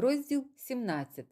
Розділ 17.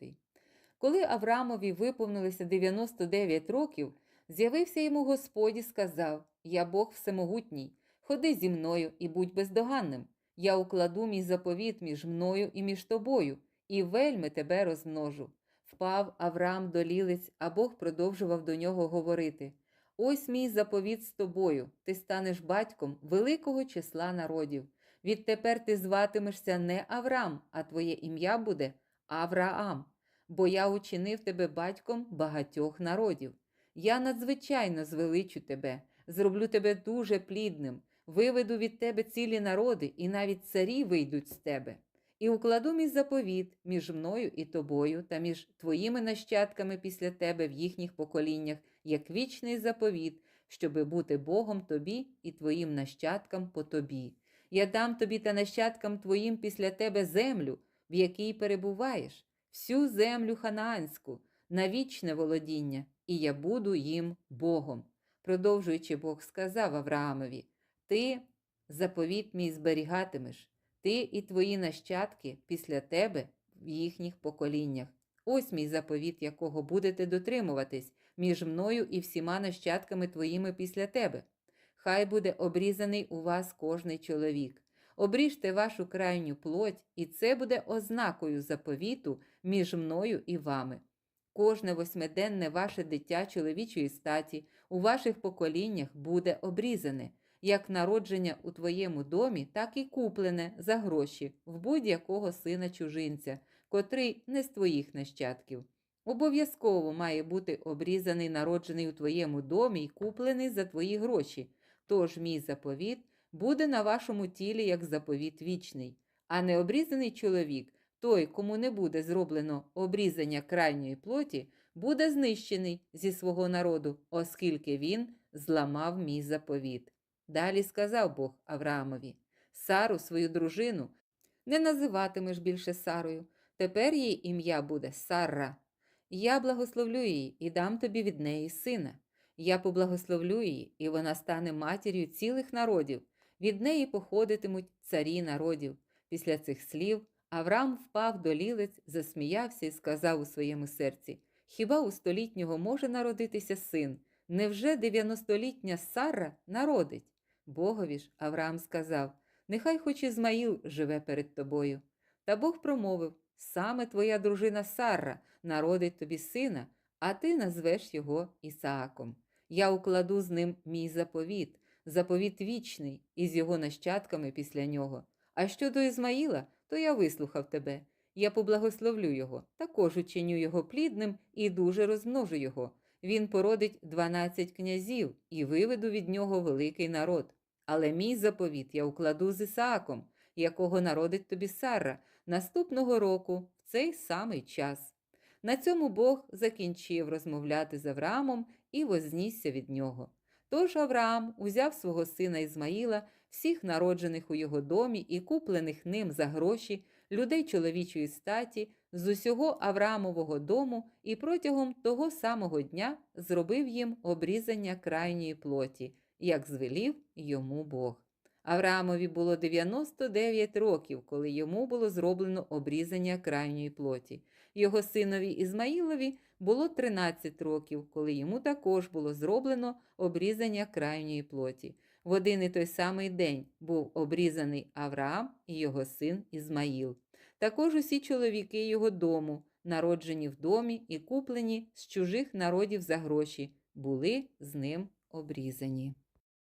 Коли Авраамові виповнилося 99 років, з'явився йому Господь і сказав: Я Бог всемогутній, ходи зі мною і будь бездоганним. Я укладу мій заповіт між мною і між тобою, і вельми тебе розмножу. Впав Авраам до лілиць, а Бог продовжував до нього говорити: Ось мій заповіт з тобою, ти станеш батьком великого числа народів. Відтепер ти зватимешся не Авраам, а твоє ім'я буде Авраам, бо я учинив тебе батьком багатьох народів. Я надзвичайно звеличу тебе, зроблю тебе дуже плідним, виведу від тебе цілі народи, і навіть царі вийдуть з тебе. І укладу мій заповіт між мною і тобою та між твоїми нащадками після тебе в їхніх поколіннях, як вічний заповіт, щоби бути Богом тобі і твоїм нащадкам по тобі. Я дам тобі та нащадкам твоїм після тебе землю, в якій перебуваєш, всю землю ханаанську, на вічне володіння, і я буду їм Богом. Продовжуючи, Бог сказав Авраамові: Ти заповіт мій зберігатимеш, ти і твої нащадки після тебе в їхніх поколіннях. Ось мій заповіт, якого будете дотримуватись між мною і всіма нащадками твоїми після тебе. Хай буде обрізаний у вас кожний чоловік. Обріжте вашу крайню плоть, і це буде ознакою заповіту між мною і вами. Кожне восьмиденне ваше дитя чоловічої статі у ваших поколіннях буде обрізане, як народження у твоєму домі, так і куплене за гроші в будь-якого сина чужинця, котрий не з твоїх нащадків. Обов'язково має бути обрізаний народжений у твоєму домі і куплений за твої гроші. Тож мій заповіт буде на вашому тілі як заповіт вічний, а необрізаний чоловік, той, кому не буде зроблено обрізання крайньої плоті, буде знищений зі свого народу, оскільки він зламав мій заповіт. Далі сказав Бог Авраамові: Сару, свою дружину, не називатимеш більше Сарою. Тепер її ім'я буде Сарра. Я благословлю її і дам тобі від неї сина. Я поблагословлю її, і вона стане матір'ю цілих народів. Від неї походитимуть царі народів. Після цих слів Авраам впав до лілиць, засміявся і сказав у своєму серці: Хіба у столітнього може народитися син? Невже дев'яностолітня Сара народить? Богові ж Авраам сказав: Нехай хоч Ізмаїл живе перед тобою. Та Бог промовив: саме твоя дружина Сара народить тобі сина, а ти назвеш його Ісааком. Я укладу з ним мій заповіт, заповіт вічний, із його нащадками після нього. А щодо Ізмаїла, то я вислухав тебе. Я поблагословлю його, також учиню його плідним і дуже розмножу його. Він породить дванадцять князів і виведу від нього великий народ. Але мій заповіт я укладу з Ісааком, якого народить тобі Сара, наступного року в цей самий час. На цьому Бог закінчив розмовляти з Авраамом і вознісся від нього. Тож Авраам узяв свого сина Ізмаїла, всіх народжених у його домі і куплених ним за гроші, людей чоловічої статі, з усього Авраамового дому і протягом того самого дня зробив їм обрізання крайньої плоті, як звелів йому Бог. Авраамові було 99 років, коли йому було зроблено обрізання крайньої плоті. Його синові Ізмаїлові було 13 років, коли йому також було зроблено обрізання крайньої плоті. В один і той самий день був обрізаний Авраам і його син Ізмаїл. Також усі чоловіки його дому, народжені в домі і куплені з чужих народів за гроші, були з ним обрізані.